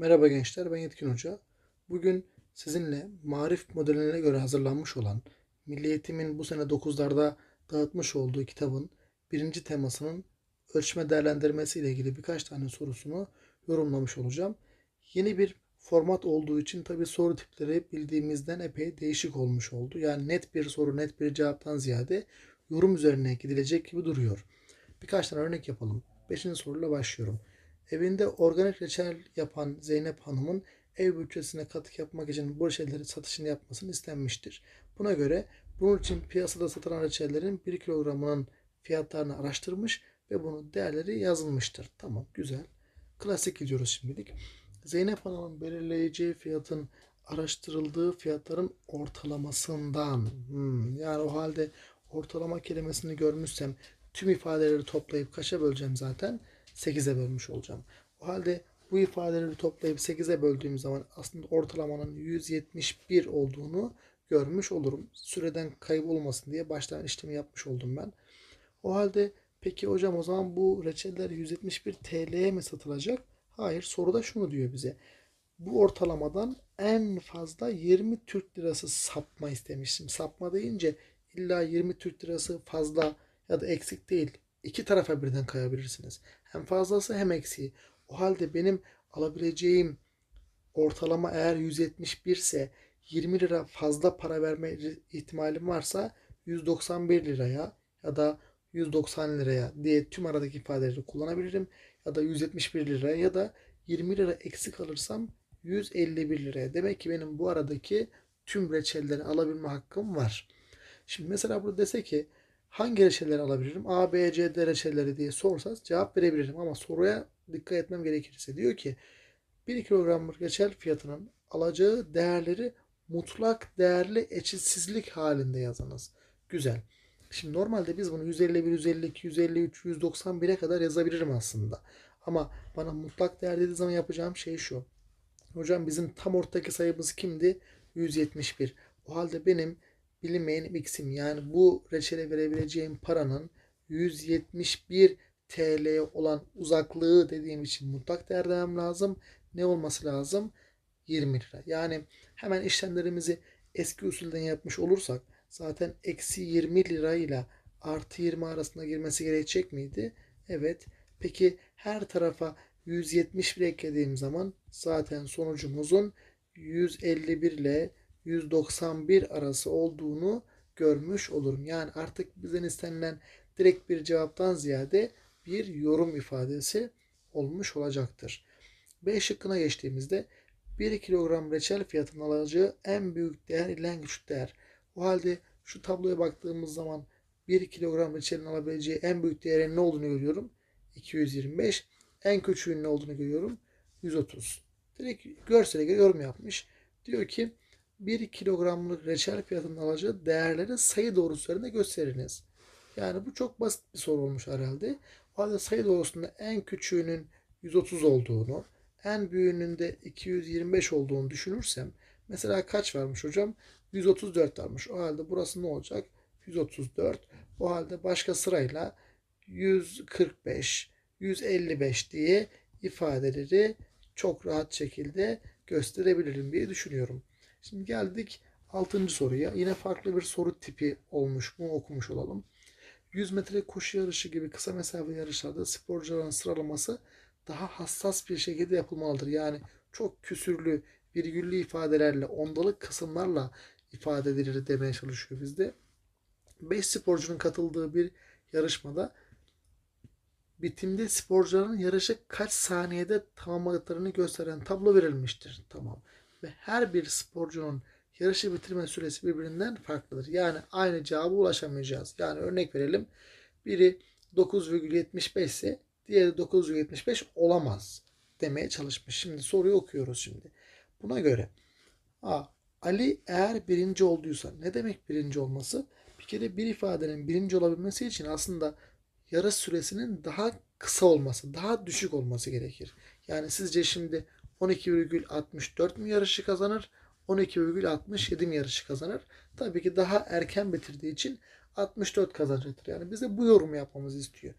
Merhaba gençler, ben Yetkin Hoca. Bugün sizinle marif modeline göre hazırlanmış olan Milli Eğitim'in bu sene 9'larda dağıtmış olduğu kitabın birinci temasının ölçme değerlendirmesi ile ilgili birkaç tane sorusunu yorumlamış olacağım. Yeni bir format olduğu için tabi soru tipleri bildiğimizden epey değişik olmuş oldu. Yani net bir soru, net bir cevaptan ziyade yorum üzerine gidilecek gibi duruyor. Birkaç tane örnek yapalım. Beşinci soruyla başlıyorum. Evinde organik reçel yapan Zeynep Hanım'ın ev bütçesine katkı yapmak için bu reçelleri satışını yapmasını istenmiştir. Buna göre bunun için piyasada satılan reçellerin 1 kilogramının fiyatlarını araştırmış ve bunun değerleri yazılmıştır. Tamam güzel. Klasik gidiyoruz şimdilik. Zeynep Hanım'ın belirleyeceği fiyatın araştırıldığı fiyatların ortalamasından. Hmm, yani o halde ortalama kelimesini görmüşsem tüm ifadeleri toplayıp kaça böleceğim zaten? 8'e bölmüş olacağım. O halde bu ifadeleri toplayıp 8'e böldüğüm zaman aslında ortalamanın 171 olduğunu görmüş olurum. Süreden kaybolmasın diye baştan işlemi yapmış oldum ben. O halde peki hocam o zaman bu reçeller 171 TL'ye mi satılacak? Hayır soruda şunu diyor bize. Bu ortalamadan en fazla 20 Türk lirası sapma istemiştim. Sapma deyince illa 20 Türk lirası fazla ya da eksik değil. İki tarafa birden kayabilirsiniz. Hem fazlası hem eksiği. O halde benim alabileceğim ortalama eğer 171 ise 20 lira fazla para verme ihtimalim varsa 191 liraya ya da 190 liraya diye tüm aradaki ifadeleri kullanabilirim. Ya da 171 liraya ya da 20 lira eksik alırsam 151 liraya. Demek ki benim bu aradaki tüm reçelleri alabilme hakkım var. Şimdi mesela burada dese ki hangi reçeleri alabilirim? A, B, C, D reçeleri diye sorsanız cevap verebilirim. Ama soruya dikkat etmem gerekirse diyor ki 1 kilogramlık reçel fiyatının alacağı değerleri mutlak değerli eşitsizlik halinde yazınız. Güzel. Şimdi normalde biz bunu 151, 152, 153, 191'e kadar yazabilirim aslında. Ama bana mutlak değer dediği zaman yapacağım şey şu. Hocam bizim tam ortadaki sayımız kimdi? 171. O halde benim bilinmeyen x'im yani bu reçele verebileceğim paranın 171 TL olan uzaklığı dediğim için mutlak değer lazım. Ne olması lazım? 20 lira. Yani hemen işlemlerimizi eski usulden yapmış olursak zaten eksi 20 lirayla artı 20 arasında girmesi gerekecek miydi? Evet. Peki her tarafa 171 eklediğim zaman zaten sonucumuzun 151 ile 191 arası olduğunu görmüş olurum. Yani artık bizden istenilen direkt bir cevaptan ziyade bir yorum ifadesi olmuş olacaktır. B şıkkına geçtiğimizde 1 kilogram reçel fiyatının alacağı en büyük değer ile en küçük değer. O halde şu tabloya baktığımız zaman 1 kilogram reçelin alabileceği en büyük değerin ne olduğunu görüyorum. 225. En küçüğün ne olduğunu görüyorum. 130. Direkt görsele göre yorum yapmış. Diyor ki 1 kilogramlık reçel fiyatının alacağı değerleri sayı doğrusu üzerinde gösteriniz. Yani bu çok basit bir soru olmuş herhalde. O halde sayı doğrusunda en küçüğünün 130 olduğunu, en büyüğünün de 225 olduğunu düşünürsem mesela kaç varmış hocam? 134 varmış. O halde burası ne olacak? 134. O halde başka sırayla 145, 155 diye ifadeleri çok rahat şekilde gösterebilirim diye düşünüyorum. Şimdi geldik 6. soruya. Yine farklı bir soru tipi olmuş. Bunu okumuş olalım. 100 metre koşu yarışı gibi kısa mesafe yarışlarda sporcuların sıralaması daha hassas bir şekilde yapılmalıdır. Yani çok küsürlü, virgüllü ifadelerle, ondalık kısımlarla ifade edilir demeye çalışıyor bizde. 5 sporcunun katıldığı bir yarışmada bitimde sporcuların yarışı kaç saniyede tamamladıklarını gösteren tablo verilmiştir. Tamam. Ve her bir sporcunun yarışı bitirme süresi birbirinden farklıdır. Yani aynı cevaba ulaşamayacağız. Yani örnek verelim. Biri 9,75 ise diğeri 9,75 olamaz demeye çalışmış. Şimdi soruyu okuyoruz şimdi. Buna göre A. Ali eğer birinci olduysa ne demek birinci olması? Bir kere bir ifadenin birinci olabilmesi için aslında yarış süresinin daha kısa olması, daha düşük olması gerekir. Yani sizce şimdi 12,64 mi yarışı kazanır? 12,67 mi yarışı kazanır? Tabii ki daha erken bitirdiği için 64 kazanacaktır. Yani bize bu yorumu yapmamızı istiyor.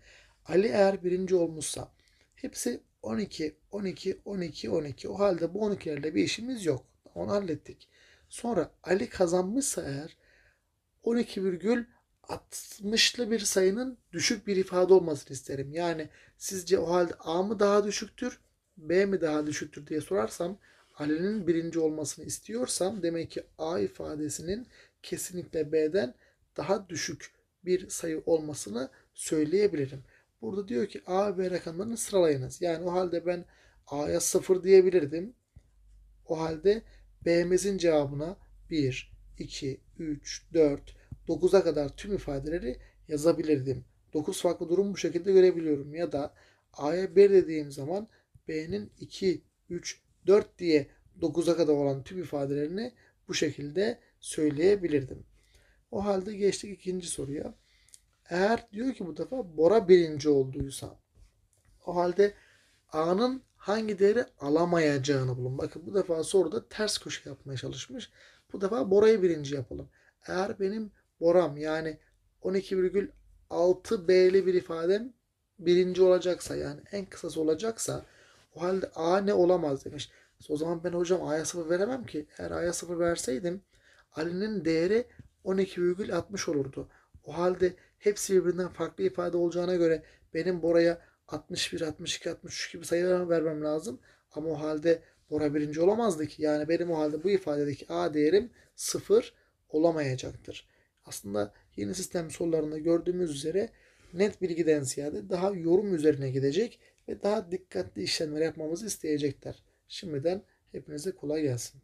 Ali eğer birinci olmuşsa hepsi 12, 12, 12, 12. O halde bu 12'lerle bir işimiz yok. Onu hallettik. Sonra Ali kazanmışsa eğer 12,60'lı bir sayının düşük bir ifade olmasını isterim. Yani sizce o halde A mı daha düşüktür, B mi daha düşüktür diye sorarsam Ali'nin birinci olmasını istiyorsam demek ki A ifadesinin kesinlikle B'den daha düşük bir sayı olmasını söyleyebilirim. Burada diyor ki A ve B rakamlarını sıralayınız. Yani o halde ben A'ya 0 diyebilirdim. O halde B'mizin cevabına 1, 2, 3, 4, 9'a kadar tüm ifadeleri yazabilirdim. 9 farklı durum bu şekilde görebiliyorum. Ya da A'ya 1 dediğim zaman B'nin 2, 3, 4 diye 9'a kadar olan tüm ifadelerini bu şekilde söyleyebilirdim. O halde geçtik ikinci soruya. Eğer diyor ki bu defa Bora birinci olduysa o halde A'nın hangi değeri alamayacağını bulun. Bakın bu defa soruda ters köşe yapmaya çalışmış. Bu defa Bora'yı birinci yapalım. Eğer benim Bora'm yani 12,6 B'li bir ifadem birinci olacaksa yani en kısası olacaksa o halde A ne olamaz demiş. O zaman ben hocam A'ya 0 veremem ki. Eğer A'ya 0 verseydim Ali'nin değeri 12,60 olurdu. O halde hepsi birbirinden farklı ifade olacağına göre benim Bora'ya 61, 62, 63 gibi sayılar vermem lazım. Ama o halde Bora birinci olamazdı ki. Yani benim o halde bu ifadedeki A değerim 0 olamayacaktır. Aslında yeni sistem sorularında gördüğümüz üzere net bilgiden ziyade daha yorum üzerine gidecek ve daha dikkatli işlemler yapmamızı isteyecekler. Şimdiden hepinize kolay gelsin.